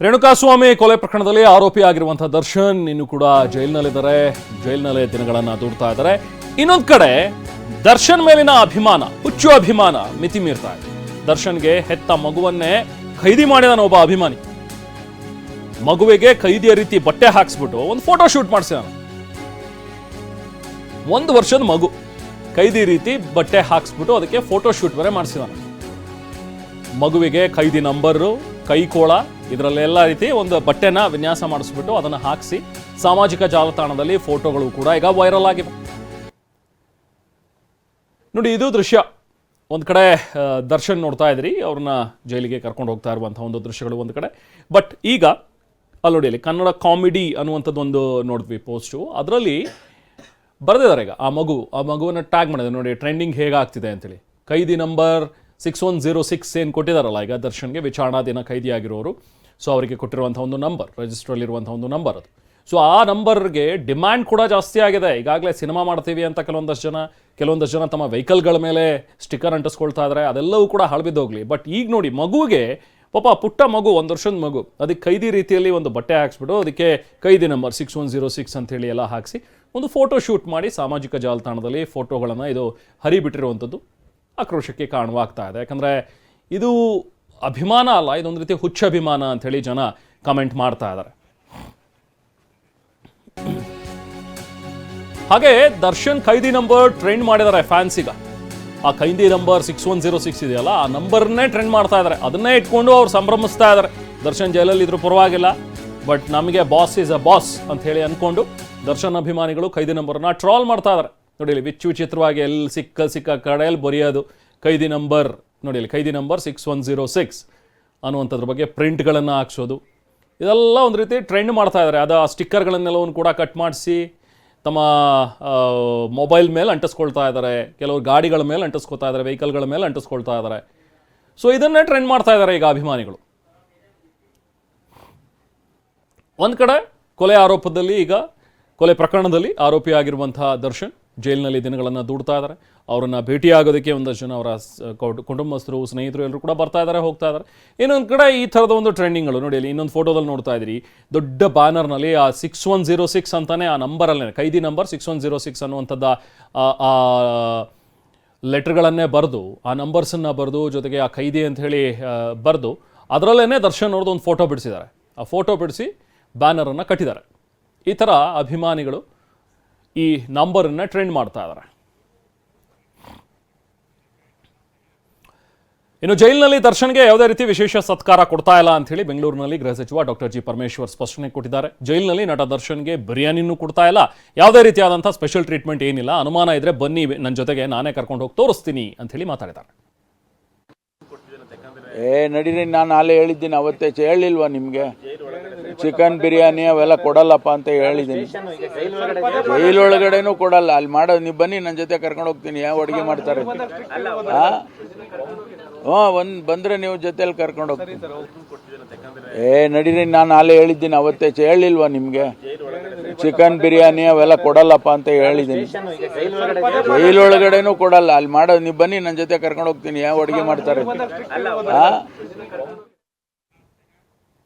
ರೇಣುಕಾಸ್ವಾಮಿ ಕೊಲೆ ಪ್ರಕರಣದಲ್ಲಿ ಆರೋಪಿಯಾಗಿರುವಂತಹ ದರ್ಶನ್ ಇನ್ನು ಕೂಡ ಜೈಲಿನಲ್ಲಿದ್ದಾರೆ. ಜೈಲಿನಲ್ಲೇ ದಿನಗಳನ್ನ ದೂಡ್ತಾ ಇದ್ದಾರೆ. ಇನ್ನೊಂದ್ ಕಡೆ ದರ್ಶನ್ ಮೇಲಿನ ಅಭಿಮಾನ, ಹುಚ್ಚು ಅಭಿಮಾನ ಮಿತಿ ಮೀರ್ತಾ ಇದೆ. ದರ್ಶನ್ಗೆ ಹೆತ್ತ ಮಗುವನ್ನೇ ಖೈದಿ ಮಾಡಿದಾನ ಒಬ್ಬ ಅಭಿಮಾನಿ. ಮಗುವಿಗೆ ಖೈದಿಯ ರೀತಿ ಬಟ್ಟೆ ಹಾಕ್ಸ್ಬಿಟ್ಟು ಒಂದು ಫೋಟೋ ಶೂಟ್ ಮಾಡಿಸಿದಾನ. ಒಂದು ವರ್ಷದ ಮಗು, ಖೈದಿ ರೀತಿ ಬಟ್ಟೆ ಹಾಕ್ಸ್ಬಿಟ್ಟು ಅದಕ್ಕೆ ಫೋಟೋ ಶೂಟ್ ಬೇರೆ ಮಾಡಿಸಿದಾನ. ಮಗುವಿಗೆ ಖೈದಿ ನಂಬರು ಕೈಕೋಳ, ಇದರಲ್ಲೆಲ್ಲ ರೀತಿ ಒಂದು ಬಟ್ಟೆನ ವಿನ್ಯಾಸ ಮಾಡಿಸ್ಬಿಟ್ಟು ಅದನ್ನು ಹಾಕಿಸಿ ಸಾಮಾಜಿಕ ಜಾಲತಾಣದಲ್ಲಿ ಫೋಟೋಗಳು ಕೂಡ ಈಗ ವೈರಲ್ ಆಗಿವೆ. ನೋಡಿ, ಇದು ದೃಶ್ಯ. ಒಂದು ಕಡೆ ದರ್ಶನ್ ನೋಡ್ತಾ ಇದ್ರಿ, ಅವ್ರನ್ನ ಜೈಲಿಗೆ ಕರ್ಕೊಂಡು ಹೋಗ್ತಾ ಇರುವಂತಹ ಒಂದು ದೃಶ್ಯಗಳು ಒಂದು ಕಡೆ. ಬಟ್ ಈಗ ಅಲ್ಲಿ ನೋಡಿ ಅಲ್ಲಿ ಕನ್ನಡ ಕಾಮಿಡಿ ಅನ್ನುವಂಥದ್ದು ಒಂದು ನೋಡಿದ್ವಿ ಪೋಸ್ಟು ಅದರಲ್ಲಿ ಬರೆದಿದ್ದಾರೆ ಈಗ, ಆ ಮಗು, ಆ ಮಗುವನ್ನು ಟ್ಯಾಗ್ ಮಾಡಿದೆ ನೋಡಿ ಟ್ರೆಂಡಿಂಗ್ ಹೇಗಾಗ್ತಿದೆ ಅಂತೇಳಿ. ಕೈದಿ number six one zero six ಏನು ಕೊಟ್ಟಿದ್ದಾರಲ್ಲ ಈಗ ದರ್ಶನ್ಗೆ ವಿಚಾರಣಾಧೀನ ಖೈದಿಯಾಗಿರೋರು ಸೊ ಅವರಿಗೆ ಕೊಟ್ಟಿರುವಂಥ ಒಂದು ನಂಬರ್ ರಿಜಿಸ್ಟ್ರಲ್ಲಿರುವಂಥ ಒಂದು ನಂಬರ್ ಅದು. ಸೊ ಆ ನಂಬರ್ಗೆ ಡಿಮ್ಯಾಂಡ್ ಕೂಡ ಜಾಸ್ತಿ ಆಗಿದೆ. ಈಗಾಗಲೇ ಸಿನಿಮಾ ಮಾಡ್ತೀವಿ ಅಂತ ಕೆಲವೊಂದಷ್ಟು ಜನ ಕೆಲವೊಂದಷ್ಟು ಜನ ತಮ್ಮ ವೆಹಿಕಲ್ಗಳ ಮೇಲೆ ಸ್ಟಿಕ್ಕರ್ ಅಂಟಿಸ್ಕೊಳ್ತಾ ಇದ್ದಾರೆ ಅದೆಲ್ಲವೂ ಕೂಡ ಹಳಬಿದ್ದೋಗ್ಲಿ ಬಟ್ ಈಗ ನೋಡಿ, ಮಗುವಿಗೆ, ಪಾಪ ಪುಟ್ಟ ಮಗು, ಒಂದು ವರ್ಷದ ಮಗು, ಅದಕ್ಕೆ ಕೈದಿ ರೀತಿಯಲ್ಲಿ ಒಂದು ಬಟ್ಟೆ ಹಾಕ್ಸ್ಬಿಟ್ಟು ಅದಕ್ಕೆ ಕೈದಿ number six one zero six ಅಂತೇಳಿ ಎಲ್ಲ ಹಾಕಿಸಿ, ಒಂದು ಫೋಟೋ ಶೂಟ್ ಮಾಡಿ ಸಾಮಾಜಿಕ ಜಾಲತಾಣದಲ್ಲಿ ಫೋಟೋಗಳನ್ನು ಇದು ಹರಿಬಿಟ್ಟಿರುವಂಥದ್ದು. ಆಕ್ರೋಶಕ್ಕೆ ಕಾರಣವಾಗ್ತಾ ಇದೆ. ಯಾಕಂದರೆ ಇದು ಅಭಿಮಾನ ಅಲ್ಲ, ಇದೊಂದು ರೀತಿ ಹುಚ್ಚ ಅಭಿಮಾನ ಅಂಥೇಳಿ ಜನ ಕಮೆಂಟ್ ಮಾಡ್ತಾ ಇದ್ದಾರೆ. ಹಾಗೆ ದರ್ಶನ್ ಖೈದಿ ನಂಬರ್ ಟ್ರೆಂಡ್ ಮಾಡಿದ್ದಾರೆ ಫ್ಯಾನ್ಸಿಗ. ಆ ಖೈದಿ number six one zero six ಇದೆಯಲ್ಲ, ಆ ನಂಬರ್ನೇ ಟ್ರೆಂಡ್ ಮಾಡ್ತಾ ಇದ್ದಾರೆ. ಅದನ್ನೇ ಇಟ್ಕೊಂಡು ಅವ್ರು ಸಂಭ್ರಮಿಸ್ತಾ ಇದ್ದಾರೆ. ದರ್ಶನ್ ಜೈಲಲ್ಲಿ ಇದ್ರೂ ಪರವಾಗಿಲ್ಲ, ಬಟ್ ನಮಗೆ ಬಾಸ್ ಈಸ್ ಅ ಬಾಸ್ ಅಂತ ಹೇಳಿ ಅಂದ್ಕೊಂಡು ದರ್ಶನ್ ಅಭಿಮಾನಿಗಳು ಖೈದಿ ನಂಬರ್ನ ಟ್ರಾಲ್ ಮಾಡ್ತಾ ಇದ್ದಾರೆ. ನೋಡಿ ಇಲ್ಲಿ ವಿಚ್ ವಿಚಿತ್ರವಾಗಿ ಎಲ್ಲಿ ಸಿಕ್ಕ ಸಿಕ್ಕ ಕಡೆಯಲ್ಲಿ ಬರೆಯೋದು. ಕೈದಿ ನಂಬರ್ ನೋಡಿ ಇಲ್ಲಿ ಕೈದಿ number six one zero six ಅನ್ನುವಂಥದ್ರ ಬಗ್ಗೆ ಪ್ರಿಂಟ್ಗಳನ್ನು ಹಾಕ್ಸೋದು. ಇದೆಲ್ಲ ಒಂದು ರೀತಿ ಟ್ರೆಂಡ್ ಮಾಡ್ತಾ ಇದ್ದಾರೆ ಅದು ಆ ಸ್ಟಿಕ್ಕರ್ಗಳನ್ನೆಲ್ಲವನ್ನು ಕೂಡ ಕಟ್ ಮಾಡಿಸಿ, ತಮ್ಮ ಮೊಬೈಲ್ ಮೇಲೆ ಅಂಟಿಸ್ಕೊಳ್ತಾ ಇದ್ದಾರೆ ಕೆಲವರು ಗಾಡಿಗಳ ಮೇಲೆ ಅಂಟಿಸ್ಕೊಳ್ತಾ ಇದ್ದಾರೆ ವೆಹಿಕಲ್ಗಳ ಮೇಲೆ ಅಂಟಿಸ್ಕೊಳ್ತಾ ಇದ್ದಾರೆ ಸೊ ಇದನ್ನೇ ಟ್ರೆಂಡ್ ಮಾಡ್ತಾ ಇದ್ದಾರೆ ಈಗ ಅಭಿಮಾನಿಗಳು. ಒಂದು ಕಡೆ ಕೊಲೆ ಆರೋಪದಲ್ಲಿ ಈಗ, ಕೊಲೆ ಪ್ರಕರಣದಲ್ಲಿ ಆರೋಪಿಯಾಗಿರುವಂತಹ ದರ್ಶನ್ ಜೈಲಿನಲ್ಲಿ ದಿನಗಳನ್ನು ದೂಡ್ತಾ ಇದ್ದಾರೆ ಅವರನ್ನು ಭೇಟಿಯಾಗೋದಕ್ಕೆ ಒಂದಷ್ಟು ಜನ ಅವರ ಕುಟುಂಬಸ್ಥರು, ಸ್ನೇಹಿತರು ಎಲ್ಲರೂ ಕೂಡ ಬರ್ತಾ ಇದ್ದಾರೆ ಹೋಗ್ತಾ ಇದ್ದಾರೆ ಇನ್ನೊಂದು ಕಡೆ ಈ ಥರದ ಒಂದು ಟ್ರೆಂಡಿಂಗ್ಗಳು ನೋಡಿ ಅಲ್ಲಿ ಇನ್ನೊಂದು ಫೋಟೋದಲ್ಲಿ ನೋಡ್ತಾ ಇದ್ದೀರಿ. ದೊಡ್ಡ ಬ್ಯಾನರ್ನಲ್ಲಿ ಆ ಸಿಕ್ಸ್ ಒನ್ ಜೀರೋ ಸಿಕ್ಸ್ ಅಂತಾನೆ ಆ ನಂಬರಲ್ಲೇ ಕೈದಿ number six one zero six ಅನ್ನುವಂಥದ್ದು ಆ- ಲೆಟರ್ಗಳನ್ನೇ ಲೆಟ್ರ್ಗಳನ್ನೇ ಬರೆದು, ಆ ನಂಬರ್ಸನ್ನು ಬರೆದು, ಜೊತೆಗೆ ಆ ಕೈದಿ ಅಂತ ಹೇಳಿ ಬರೆದು ಅದರಲ್ಲೇ ದರ್ಶನ್ ಅವ್ರದ್ದು ಒಂದು ಫೋಟೋ ಬಿಡಿಸಿದ್ದಾರೆ. ಆ ಫೋಟೋ ಬಿಡಿಸಿ ಬ್ಯಾನರನ್ನು ಕಟ್ಟಿದ್ದಾರೆ. ಈ ಥರ ಅಭಿಮಾನಿಗಳು ಈ ನಂಬರನ್ನು ಟ್ರೆಂಡ್ ಮಾಡ್ತಾ ಇದ್ದಾರೆ ಇನ್ನು ಜೈಲಿನಲ್ಲಿ ದರ್ಶನ್ಗೆ ಯಾವುದೇ ರೀತಿ ವಿಶೇಷ ಸತ್ಕಾರ ಕೊಡ್ತಾ ಇಲ್ಲ ಅಂತ ಹೇಳಿ ಬೆಂಗಳೂರಿನಲ್ಲಿ ಗೃಹ ಸಚಿವ ಡಾಕ್ಟರ್ ಜಿ ಪರಮೇಶ್ವರ್ ಸ್ಪಷ್ಟನೆ ಕೊಟ್ಟಿದ್ದಾರೆ. ಜೈಲಿನಲ್ಲಿ ನಟ ದರ್ಶನ್ಗೆ ಬಿರಿಯಾನಿನೂ ಕೊಡ್ತಾ ಇಲ್ಲ. ಯಾವುದೇ ರೀತಿಯಾದಂಥ ಸ್ಪೆಷಲ್ ಟ್ರೀಟ್ಮೆಂಟ್ ಏನಿಲ್ಲ. ಅನುಮಾನ ಇದ್ರೆ ಬನ್ನಿ ನನ್ನ ಜೊತೆಗೆ ನಾನೇ ಕರ್ಕೊಂಡು ಹೋಗಿ ತೋರಿಸ್ತೀನಿ ಅಂತ ಹೇಳಿ ಮಾತಾಡಿದ್ದಾರೆ. ಏ, ನಡೀರಿ, ನಾನು ಅಲ್ಲೇ ಹೇಳಿದ್ದೀನಿ, ಅವತ್ತೇ ಹೇಳಿಲ್ವಾ ನಿಮಗೆ? ಚಿಕನ್ ಬಿರಿಯಾನಿ ಅವೆಲ್ಲ ಕೊಡಲ್ಲಪ್ಪ ಅಂತ ಹೇಳಿದ್ದೀನಿ. ಜೈಲೊಳಗಡೆನೂ ಕೊಡಲ್ಲ. ಅಲ್ಲಿ ಮಾಡೋದು ನೀವು ಬನ್ನಿ ನನ್ನ ಜೊತೆ ಕರ್ಕೊಂಡು ಹೋಗ್ತೀನಿ. ಯಾವ ಅಡುಗೆ ಮಾಡ್ತಾರೆ? ಹ್ಞೂ, ಒಂದು ಬಂದರೆ ನೀವು ಜೊತೆಲಿ ಕರ್ಕೊಂಡು ಹೋಗ್ತೀನಿ. ಏ, ನಡೀರಿ, ನಾನು ಅಲ್ಲೇ ಹೇಳಿದ್ದೀನಿ, ಅವತ್ತೇ ಹೇಳಿಲ್ವಾ ನಿಮಗೆ? ಚಿಕನ್ ಬಿರಿಯಾನಿ ಅವೆಲ್ಲ ಕೊಡಲ್ಲಪ್ಪ ಅಂತ ಹೇಳಿದ್ದೀನಿ. ಜೈಲೊಳಗಡೆನೂ ಕೊಡಲ್ಲ. ಅಲ್ಲಿ ಮಾಡೋದು ನೀವು ಬನ್ನಿ ನನ್ನ ಜೊತೆ ಕರ್ಕೊಂಡು ಹೋಗ್ತೀನಿ. ಯಾವ ಅಡುಗೆ ಮಾಡ್ತಾರೆ? ಹಾ